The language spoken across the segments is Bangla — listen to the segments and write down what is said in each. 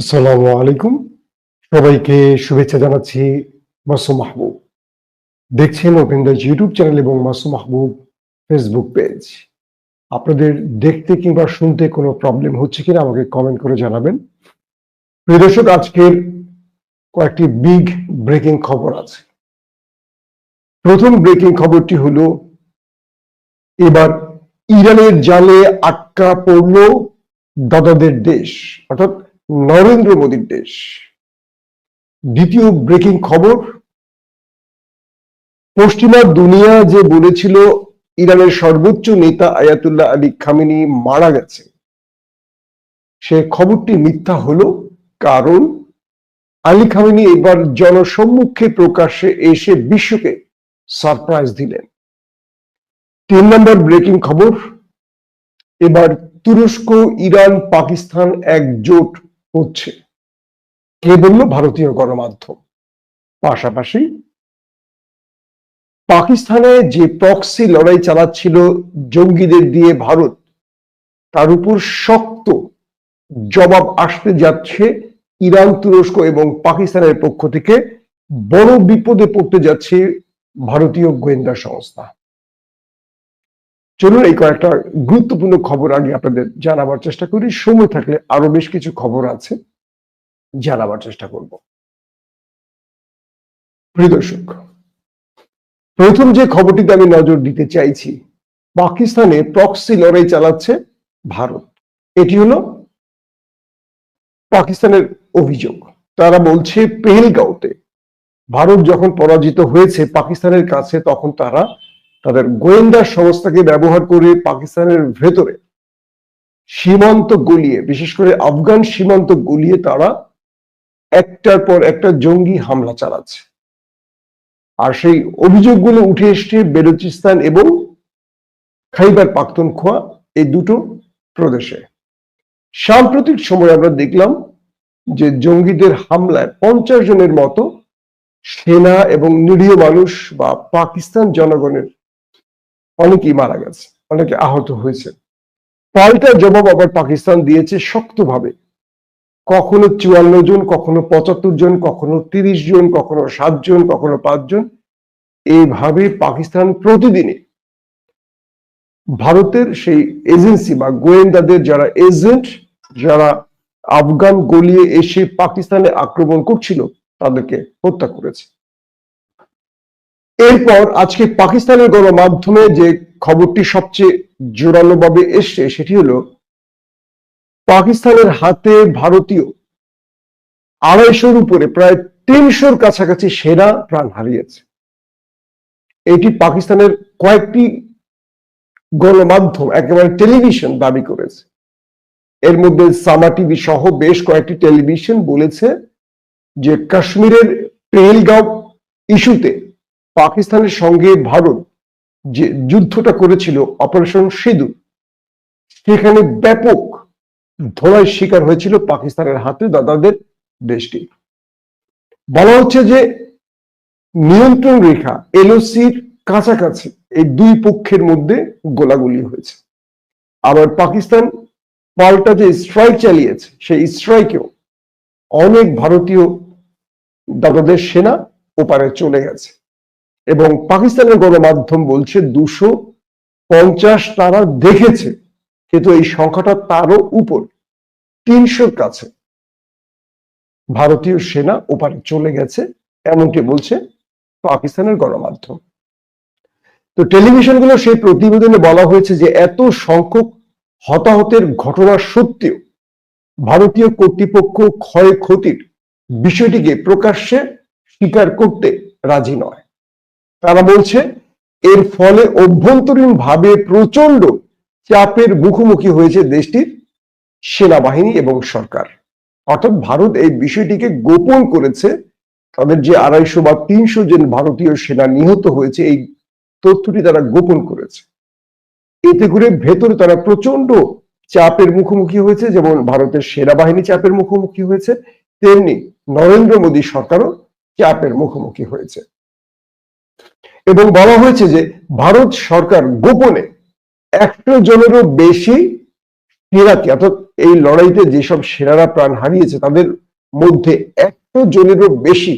আসসালামু আলাইকুম। সবাইকে শুভেচ্ছা জানাচ্ছি মাসুম মাহবুব। দেখছেন ওপেন দ্য ইউটিউব চ্যানেল এবং মাসুম মাহবুব ফেসবুক পেজ আপনাদের দেখতে কিংবা শুনতে কোনো প্রবলেম হচ্ছে কিনা আমাকে কমেন্ট করে জানাবেন। প্রিয় দর্শক, আজকের কয়েকটি বিগ ব্রেকিং খবর আছে। প্রথম ব্রেকিং খবরটি হলো, এবার ইরানের জালে আটকা পড়ল দাদাদের দেশ। অর্থাৎ নরেন্দ্র মোদীর দেশ। দ্বিতীয় ব্রেকিং খবর পশ্চিমা দুনিয়া যে বলেছিল, ইরানের সর্বোচ্চ নেতা আয়াতুল্লাহ আলী খামিনি মারা গেছে। সে খবরটি মিথ্যা হলো কারণ আলী খামিনি এবার জনসম্মুখে প্রকাশ্যে এসে বিশ্বকে সারপ্রাইজ দিলেন। তিন নম্বর ব্রেকিং খবর, এবার তুরস্ক, ইরান, পাকিস্তান একজোট হচ্ছে। কে বলল? ভারতীয় গণমাধ্যম। পাশাপাশি পাকিস্তানে যে প্রক্সি লড়াই চালাচ্ছিল জঙ্গিদের দিয়ে ভারত, তার উপর শক্ত জবাব আসতে যাচ্ছে ইরান, তুরস্ক এবং পাকিস্তানের পক্ষ থেকে। বড় বিপদে পড়তে যাচ্ছে ভারতীয় গোয়েন্দা সংস্থা। চলুন এই কয়েকটা গুরুত্বপূর্ণ খবর আগে আপনাদের জানাবার চেষ্টা করি। সময় থাকলে আরও বেশ কিছু খবর আছে জানাবার চেষ্টা করব। প্রিয় দর্শক, প্রথম যে খবরটিতে আমি নজর দিতে চাইছি, পাকিস্তানে প্রক্সি লড়াই চালাচ্ছে ভারত। এটি হলো পাকিস্তানের অভিযোগ। তারা বলছে, পেহেলগাঁওতে ভারত যখন পরাজিত হয়েছে পাকিস্তানের কাছে, তখন তারা তাদের গোয়েন্দা সংস্থাকে ব্যবহার করে পাকিস্তানের ভেতরে সীমান্ত গলিয়ে, বিশেষ করে আফগান সীমান্ত গলিয়ে তারা একটার পর একটা জঙ্গি হামলা চালাচ্ছে। আর সেই অভিযোগগুলো উঠে এসছে বেলুচিস্তান এবং খাইবার পাখতুনখোয়া এই দুটো প্রদেশে। সাম্প্রতিক সময় আমরা দেখলাম যে জঙ্গিদের হামলায় পঞ্চাশ জনের মতো সেনা এবং নিরীহ মানুষ বা পাকিস্তান জনগণের অনেকেই মারা গেছে, অনেকে আহত হয়েছে পাল্টা জবাব আবার পাকিস্তান দিয়েছে শক্তভাবে। কখনো চুয়ান্ন জন, কখনো পঁচাত্তর জন, কখনো তিরিশ জন, কখনো সাত জন, কখনো পাঁচজন এইভাবে পাকিস্তান প্রতিদিনে ভারতের সেই এজেন্সি বা গোয়েন্দাদের যারা এজেন্ট, যারা আফগান গলিয়ে এসে পাকিস্তানে আক্রমণ করছিল, তাদেরকে হত্যা করেছে। এরপর আজকে পাকিস্তানের গণমাধ্যমে যে খবরটি সবচেয়ে জোরালো ভাবে এসছে, সেটি হলো পাকিস্তানের হাতে ভারতীয় আড়াইশোর উপরে প্রায় তিনশোর কাছাকাছি সেনা প্রাণ হারিয়েছে। এটি পাকিস্তানের কয়েকটি গণমাধ্যম, একেবারে টেলিভিশন দাবি করেছে। এর মধ্যে সামা টিভি সহ বেশ কয়েকটি টেলিভিশন বলেছে যে কাশ্মীরের পেহেলগাঁও ইস্যুতে পাকিস্তানের সঙ্গে ভারত যে যুদ্ধটা করেছিল অপারেশন সিঁদুর, সেখানে ব্যাপক ধোলাই শিকার হয়েছিল পাকিস্তানের হাতে দাদাদের দেশটি। বলা হচ্ছে যে নিয়ন্ত্রণ রেখা, এলওসির কাছাকাছি এই দুই পক্ষের মধ্যে গোলাগুলি হয়েছে। আবার পাকিস্তান পাল্টা যে স্ট্রাইক চালিয়েছে, সেই স্ট্রাইকেও অনেক ভারতীয় দাদাদের সেনা ওপারে চলে গেছে। এবং পাকিস্তানের গণমাধ্যম বলছে দুশো পঞ্চাশ তারা দেখেছে, কিন্তু এই সংখ্যাটা তারও উপর, তিনশোর কাছে। ভারতীয় সেনা ওপারে চলে গেছে, এমনটি বলছে পাকিস্তানের গণমাধ্যম। তো টেলিভিশনগুলো সেই প্রতিবেদনে বলা হয়েছে যে এত সংখ্যক হতাহতের ঘটনা সত্ত্বেও ভারতীয় কর্তৃপক্ষ ক্ষয়ক্ষতির বিষয়টিকে প্রকাশ্যে স্বীকার করতে রাজি নয়। তারা বলছে, এর ফলে অভ্যন্তরীণ ভাবে প্রচণ্ড চাপের মুখোমুখি হয়েছে দেশটির সেনাবাহিনী এবং সরকার। অর্থাৎ ভারত এই বিষয়টিকে গোপন করেছে। তাদের যে আড়াইশো বা তিনশো জন ভারতীয় সেনা নিহত হয়েছে, এই তথ্যটি তারা গোপন করেছে। এতে করে ভেতরে তারা প্রচণ্ড চাপের মুখোমুখি হয়েছে, যেমন ভারতের সেনাবাহিনী চাপের মুখোমুখি হয়েছে, তেমনি নরেন্দ্র মোদী সরকারও চাপের মুখোমুখি হয়েছে। এবং বলা হয়েছে যে ভারত সরকার গোপনে একশো জনেরও বেশি সেনাকে, অর্থাৎ এই লড়াইতে যেসব সেনারা প্রাণ হারিয়েছে, তাদের মধ্যে একশো জনেরও বেশি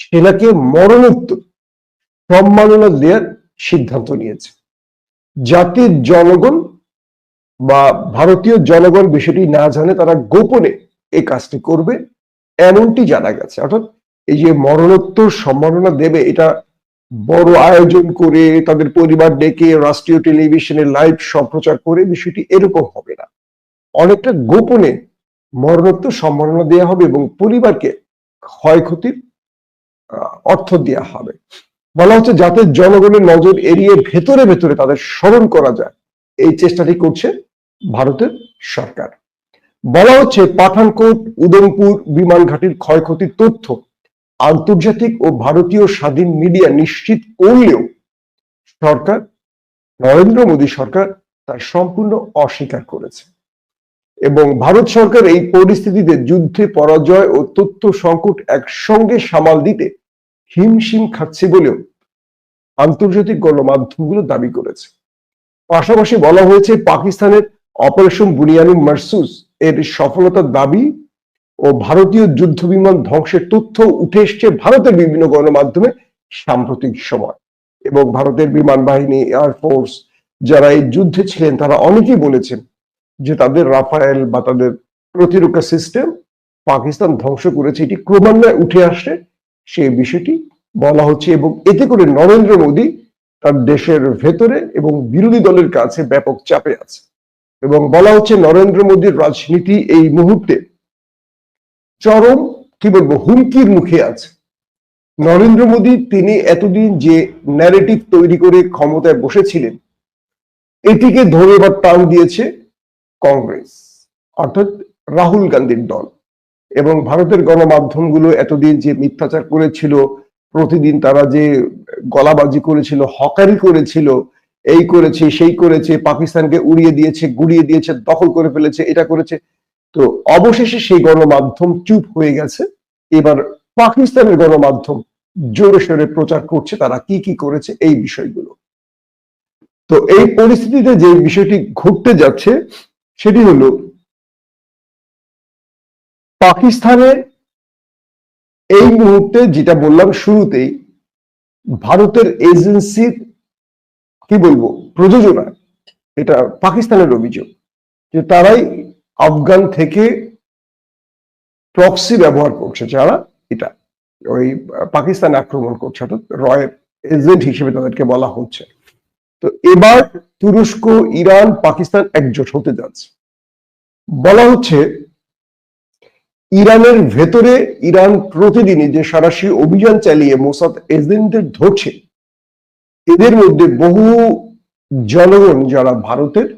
সেনাকে মরণোত্তর সম্মাননা দেওয়ার সিদ্ধান্ত নিয়েছে। জাতির জনগণ বা ভারতীয় জনগণ বিষয়টি না জানে তারা গোপনে এই কাজটি করবে, এমনটি জানা গেছে। অর্থাৎ এই যে মরণোত্তর সম্মাননা দেবে, এটা বড় আয়োজন করে তাদের পরিবার ডেকে রাষ্ট্রীয় টেলিভিশনে লাইভ সম্প্রচার করে বিষয়টি এরকম হবে না। অনেকটা গোপনে মরণোত্তর সম্মাননা দেওয়া হবে এবং পরিবারকে ক্ষয়ক্ষতির অর্থ দেওয়া হবে। বলা হচ্ছে যাতে জনগণের নজর এড়িয়ে ভেতরে ভেতরে তাদের স্মরণ করা যায়। এই চেষ্টাটি করছে ভারতের সরকার। বলা হচ্ছে পাঠানকোট উদয়পুর বিমান ঘাটির ক্ষয়ক্ষতির তথ্য আন্তর্জাতিক ও ভারতীয় স্বাধীন মিডিয়া নিশ্চিত করলেও সরকার, নরেন্দ্র মোদী সরকার তার সম্পূর্ণ অস্বীকার করেছে। এবং ভারত সরকার এই পরিস্থিতিতে যুদ্ধে পরাজয় ও তথ্য সংকট একসঙ্গে সামাল দিতে হিমশিম খাচ্ছে বলেও আন্তর্জাতিক গণমাধ্যমগুলো দাবি করেছে। পাশাপাশি বলা হয়েছে, পাকিস্তানের অপারেশন বুনিয়ানুম মারসুস এর সফলতার দাবি ও ভারতীয় যুদ্ধ বিমান ধ্বংসের তথ্য উঠে এসছে ভারতের বিভিন্ন গণমাধ্যমে সাম্প্রতিক সময়। এবং ভারতের বিমান বাহিনী এয়ারফোর্স যারা এই যুদ্ধে ছিলেন, তারা অনেকেই বলেছেন যে তাদের রাফায়েল বা তাদের প্রতিরক্ষা সিস্টেম পাকিস্তান ধ্বংস করেছে। এটি ক্রমান্বয়ে উঠে আসছে সেই বিষয়টি বলা হচ্ছে। এবং এতে করে নরেন্দ্র মোদী তার দেশের ভেতরে এবং বিরোধী দলের কাছে ব্যাপক চাপে আছে। এবং বলা হচ্ছে, নরেন্দ্র মোদীর রাজনীতি এই মুহূর্তে চরম, কি বলব, হুমকির মুখে আছে। নরেন্দ্র মোদী, তিনি এতদিন যে ন্যারেটিভ তৈরি করে ক্ষমতায় বসেছিলেন, এটিকে ধরে এবার টান দিয়েছে কংগ্রেস, অর্থাৎ রাহুল গান্ধীর দল। এবং ভারতের গণমাধ্যমগুলো এতদিন যে মিথ্যাচার করেছিল, প্রতিদিন তারা যে গলাবাজি করেছিল, হকারি করেছিল, এই করেছে, সেই করেছে, পাকিস্তানকে উড়িয়ে দিয়েছে গুড়িয়ে দিয়েছে, দখল করে ফেলেছে, এটা করেছে তো অবশেষে সেই গণমাধ্যম চুপ হয়ে গেছে। এবার পাকিস্তানের গণমাধ্যম জোরে সোরে প্রচার করছে, তারা কি কি করেছে এই বিষয়গুলো। তো এই পরিস্থিতিতে যে বিষয়টি ঘটতে যাচ্ছে, সেটি হলো পাকিস্তানে এই মুহূর্তে যেটা বললাম শুরুতেই, ভারতের এজেন্সির, কি বলব, প্রযোজনা, এটা পাকিস্তানের অভিযোগ যে তারাই আফগান থেকে প্রক্সি ব্যবহার করছে যারা, এটা, ওই পাকিস্তান আক্রমণ করছে, অর্থাৎ রয়ের এজেন্ট হিসেবে তাদেরকে বলা হচ্ছে। তো এবার তুরস্ক, ইরান, পাকিস্তান একজোট হতে যাচ্ছে। বলা হচ্ছে, ইরানের ভেতরে ইরান প্রতিদিনই যে সরাসরি অভিযান চালিয়ে মোসাদ এজেন্টদের ধরছে, এদের মধ্যে বহু জনগণ যারা ভারতের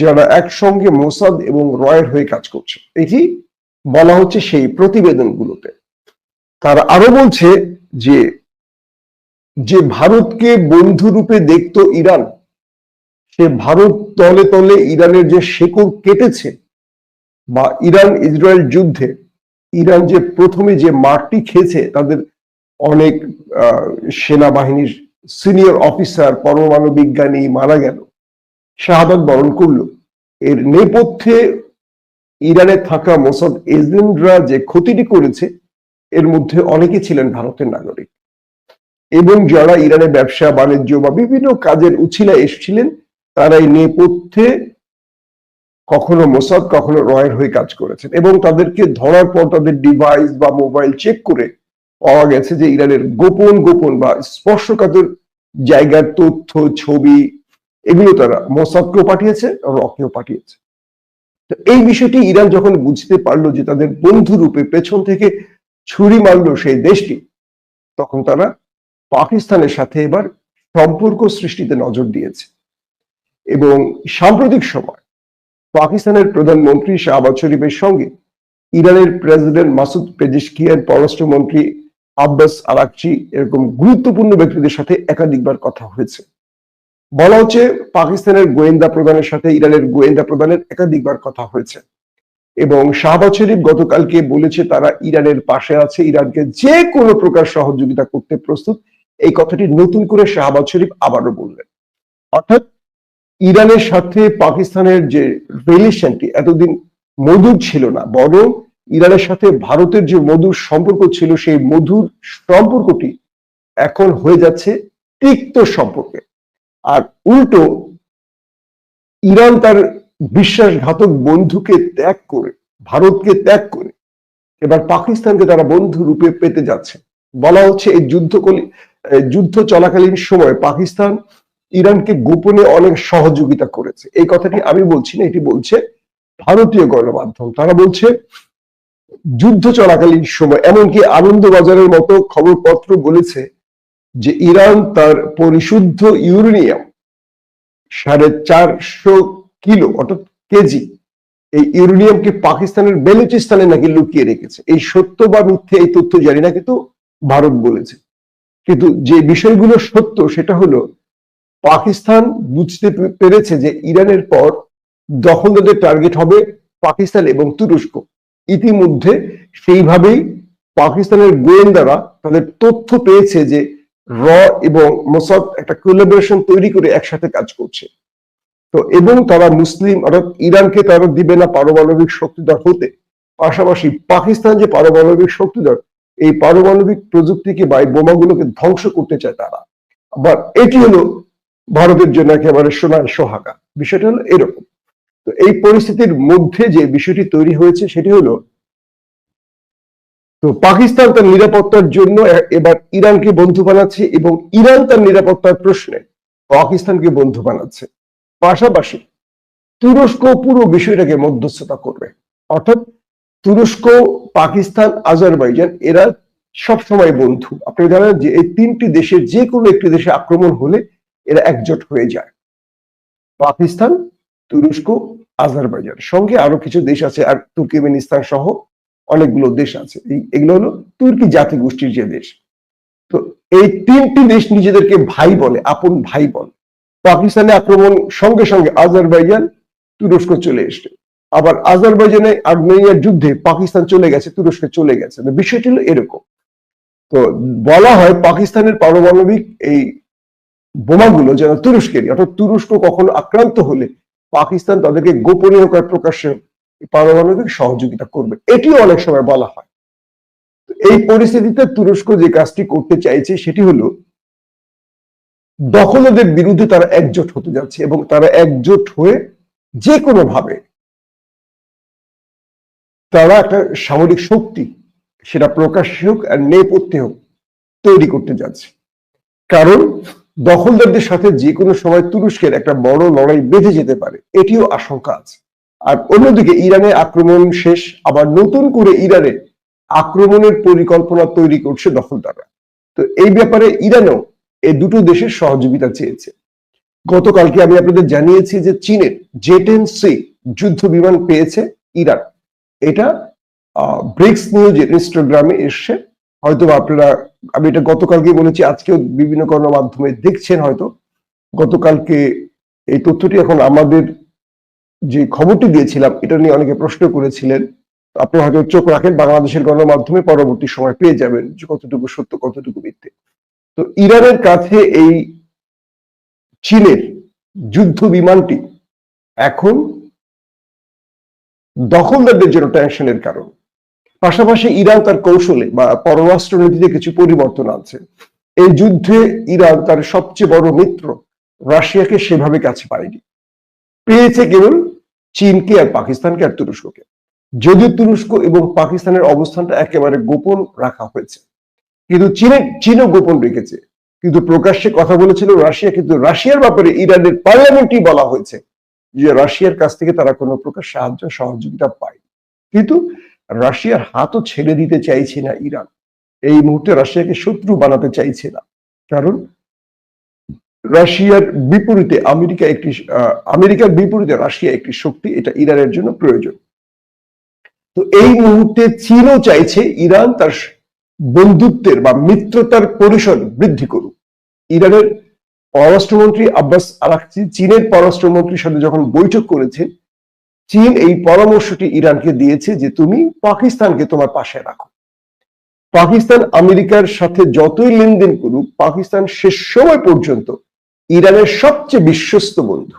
যারা একসঙ্গে মোসাদ এবং রয়ের হয়ে কাজ করছে। এটি বলা হচ্ছে সেই প্রতিবেদনগুলোতে। তারা আরও বলছে যে যে ভারতকে বন্ধু রূপে দেখত ইরান, সে ভারত তলে তলে ইরানের যে শেকড় কেটেছে বা ইরান ইসরায়েল যুদ্ধে, ইরান যে প্রথমে যে মারটি খেয়েছে, তাদের অনেক সেনাবাহিনীর সিনিয়র অফিসার পরমাণু বিজ্ঞানী মারা গেল। শাহাদাত বরণ করল। এর নেপথ্যে ইরানে থাকা মোসাদ এজেন্টরা যে ক্ষতিটি করেছে, এর মধ্যে অনেকে ছিলেন ভারতের নাগরিক। এবং যারা ইরানে ব্যবসা, বাণিজ্য বা বিভিন্ন কাজের উছিলা এসেছিলেন, তারা এই নেপথ্যে কখনো মোসাদ, কখনো রয়ের হয়ে কাজ করেছেন এবং তাদেরকে ধরার পর তাদের ডিভাইস বা মোবাইল চেক করে পাওয়া গেছে যে ইরানের গোপন গোপন বা স্পর্শকাতর জায়গার তথ্য, ছবি এগুলো তারা মোসাদকেও পাঠিয়েছে রকেও পাঠিয়েছে। তো এই বিষয়টি ইরান যখন বুঝতে পারল যে তাদের বন্ধু রূপে পেছন থেকে ছুরি মারলো সেই দেশটি, তখন তারা পাকিস্তানের সাথে এবার সম্পর্ক সৃষ্টিতে নজর দিয়েছে। এবং সাম্প্রতিক সময় পাকিস্তানের প্রধানমন্ত্রী শাহবাজ শরীফের সঙ্গে ইরানের প্রেসিডেন্ট মাসুদ পেজিশকিয়ার পররাষ্ট্রমন্ত্রী আব্বাস আরাকচি এরকম গুরুত্বপূর্ণ ব্যক্তিদের সাথে একাধিকবার কথা হয়েছে। বলা হচ্ছে পাকিস্তানের গোয়েন্দা প্রধানের সাথে ইরানের গোয়েন্দা প্রধানের একাধিকবার কথা হয়েছে। এবং শাহবাজ শরীফ গতকালকে বলেছে তারা ইরানের পাশে আছে, ইরানকে যে কোনো প্রকার সহযোগিতা করতে প্রস্তুত। এই কথাটি নতুন করে শাহবাজ শরীফ আবারও বললেন। অর্থাৎ ইরানের সাথে পাকিস্তানের যে রিলেশনটি এতদিন মধুর ছিল না, বরং ইরানের সাথে ভারতের যে মধুর সম্পর্ক ছিল, সেই মধুর সম্পর্কটি এখন হয়ে যাচ্ছে তিক্ত সম্পর্কে। আর উল্টো ইরান তার বিশ্বাসঘাতক বন্ধুকে ত্যাগ করে, ভারতকে ত্যাগ করে, এবার পাকিস্তানকে তারা বন্ধু রূপে পেতে যাচ্ছে। বলা হচ্ছে এই যুদ্ধকলি যুদ্ধ চলাকালীন সময় পাকিস্তান ইরানকে গোপনে অনেক সহযোগিতা করেছে। এই কথাটি আমি বলছি না, এটি বলছে ভারতীয় গণমাধ্যম। তারা বলছে, যুদ্ধ চলাকালীন সময়, এমনকি আনন্দবাজারের মতো খবরপত্র বলেছে যে ইরান তার পরিশুদ্ধ ইউরেনিয়াম সাড়ে চারশো কিলো অর্থাৎ কেজি এই ইউরেনিয়ামকে পাকিস্তানের বেলুচিস্তানে নাকি লুকিয়ে রেখেছে। এই সত্য বা মিথ্যে এই তথ্য জানি না, কিন্তু ভারত বলেছে। কিন্তু যে বিষয়গুলো সত্য সেটা হলো, পাকিস্তান বুঝতে পেরেছে যে ইরানের পর দখলদারদের টার্গেট হবে পাকিস্তান এবং তুরস্ক। ইতিমধ্যে সেইভাবেই পাকিস্তানের গোয়েন্দারা তাদের তথ্য পেয়েছে যে র এবং মোসাদ একটা কোলাবোরেশন তৈরি করে একসাথে কাজ করছে। তো এবং তারা মুসলিম অর্থাৎ ইরানকে তারা দিবে না পারমাণবিক শক্তিধর হতে। পাশাপাশি পাকিস্তান যে পারমাণবিক শক্তিধর, এই পারমাণবিক প্রযুক্তিকে বা এই বোমাগুলোকে ধ্বংস করতে চায় তারা। আবার এটি হলো ভারতের জন্য একেবারে সোনার সোহাগা। বিষয়টা হলো এরকম। তো এই পরিস্থিতির মধ্যে যে বিষয়টি তৈরি হয়েছে, সেটি হলো তো পাকিস্তান তার নিরাপত্তার জন্য এবার ইরানকে বন্ধু বানাচ্ছে এবং ইরান তার নিরাপত্তার প্রশ্নে পাকিস্তানকে বন্ধু বানাচ্ছে। পাশাপাশি তুরস্ক পুরো বিষয়টাকে মধ্যস্থতা করবে। অর্থাৎ তুরস্ক, পাকিস্তান, আজারবাইজান এরা সব সময় বন্ধু। আপনি জানেন যে এই তিনটি দেশের যে কোনো একটি দেশে আক্রমণ হলে এরা একজোট হয়ে যায়। পাকিস্তান, তুরস্ক, আজারবাইজান। সঙ্গে আরও কিছু দেশ আছে আর তুর্কিমেনিস্তান সহ অনেকগুলো দেশ আছে। এগুলো হলো তুর্কি জাতি গোষ্ঠীর যে দেশ। তো এই তিনটি দেশ নিজেদেরকে ভাই বলে, আপন ভাই বলে। পাকিস্তানে আক্রমণ, সঙ্গে সঙ্গে আজারবাইজান তুরস্ক চলে এসছে। আবার আজারবাইজানে আর্মেনিয়ার যুদ্ধে পাকিস্তান চলে গেছে, তুরস্কে চলে গেছে। বিষয়টি হলো এরকম। তো বলা হয় পাকিস্তানের পারমাণবিক এই বোমাগুলো যেন তুরস্কেরই, অর্থাৎ তুরস্ক কখনো আক্রান্ত হলে পাকিস্তান তাদেরকে গোপনীয় প্রকাশ্যে পারমাণবিক সহযোগিতা করবে, এটিও অনেক সময় বলা হয়। এই পরিস্থিতিতে তুরস্ক যে কাজটি করতে চাইছে সেটি হলো, দখলদের বিরুদ্ধে তারা একজোট হতে যাচ্ছে এবং তারা একজোট হয়ে যে কোনো ভাবে তারা একটা সামরিক শক্তি, সেটা প্রকাশ্যে হোক আর নেপথ্যে হোক, তৈরি করতে যাচ্ছে। কারণ দখলদারদের সাথে যে কোনো সময় তুরস্কের একটা বড় লড়াই বেঁধে যেতে পারে, এটিও আশঙ্কা আছে। আর অন্যদিকে ইরানে আক্রমণ শেষ, আবার নতুন করে ইরানে আক্রমণের পরিকল্পনা তৈরি করছে দখলদাররা। তো এই ব্যাপারে ইরানও এই দুটো দেশের সহযোগিতা চেয়েছে। গতকালকে আমি আপনাদের জানিয়েছি যে চীনের জেটেন সি যুদ্ধ বিমান পেয়েছে ইরান। এটা ব্রিক্স নিউজের ইনস্টাগ্রামে এসছে। হয়তো আপনারা, আমি এটা গতকালকে বলেছি, আজকেও বিভিন্ন গণমাধ্যমে দেখছেন হয়তো। গতকালকে এই তথ্যটি এখন আমাদের যে খবরটি দিয়েছিলাম, এটা নিয়ে অনেকে প্রশ্ন করেছিলেন। আপনি হয়তো চোখ রাখেন, বাংলাদেশের গণমাধ্যমে পরবর্তী সময় পেয়ে যাবেন যে কতটুকু সত্য, কতটুকু মিথ্যে। তো ইরানের কাছে এই চীনের যুদ্ধ বিমানটি এখন দখলদারদের জন্য টেনশনের কারণ। পাশাপাশি ইরান তার কৌশলে বা পররাষ্ট্র নীতিতে কিছু পরিবর্তন আছে এই যুদ্ধে ইরান তার সবচেয়ে বড় মিত্র রাশিয়াকে সেভাবে কাছে পায়নি। পেয়েছে কেবল চীনকে আর পাকিস্তানকে আর তুরস্ককে। যদিও তুরস্ক এবং পাকিস্তানের অবস্থানটা একেবারে গোপন রাখা হয়েছে। কিন্তু চীনে, চীনও গোপন রেখেছে। কিন্তু প্রকাশ্যে কথা বলেছিল রাশিয়া, কিন্তু রাশিয়ার ব্যাপারে ইরানের পার্লামেন্টই বলা হয়েছে যে রাশিয়ার কাছ থেকে তারা কোনো প্রকার সাহায্য, সহযোগিতা পায়। কিন্তু রাশিয়ার হাতও ছেড়ে দিতে চাইছে না ইরান। এই মুহূর্তে রাশিয়াকে শত্রু বানাতে চাইছে না। কারণ রাশিয়ার বিপরীতে আমেরিকা একটি আমেরিকার বিপরীতে রাশিয়া একটি শক্তি, এটা ইরানের জন্য প্রয়োজন। তো এই মুহূর্তে চীনও চাইছে ইরান তার বন্ধুত্বের বা মিত্রতার পরিসর বৃদ্ধি করুক। ইরানের পররাষ্ট্রমন্ত্রী আব্বাস আরাকচি, চীনের পররাষ্ট্রমন্ত্রীর সাথে যখন বৈঠক করেছে, চীন এই পরামর্শটি ইরানকে দিয়েছে যে তুমি পাকিস্তানকে তোমার পাশে রাখো। পাকিস্তান আমেরিকার সাথে যতই লেনদেন করুক, পাকিস্তান শেষ সময় পর্যন্ত ইরানের সবচেয়ে বিশ্বস্ত বন্ধু।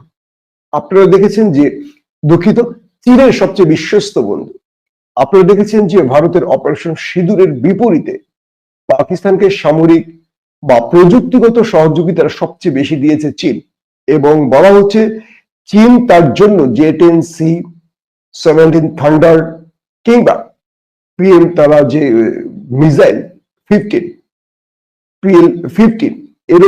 আপনারা দেখেছেন যে দুঃখিত, চীনের সবচেয়ে বিশ্বস্ত বন্ধু। আপনারা দেখেছেন যে ভারতের অপারেশন সিঁদুরের বিপরীতে পাকিস্তানকে সামরিক বা প্রযুক্তিগত সহযোগিতা সবচেয়ে বেশি দিয়েছে চীন। এবং বলা হচ্ছে চীন তার জন্য J ten C, seventeen thunder কিংবা পিএল তারা যে মিসাইল ফিফটিন, পিএল ফিফটিন, এর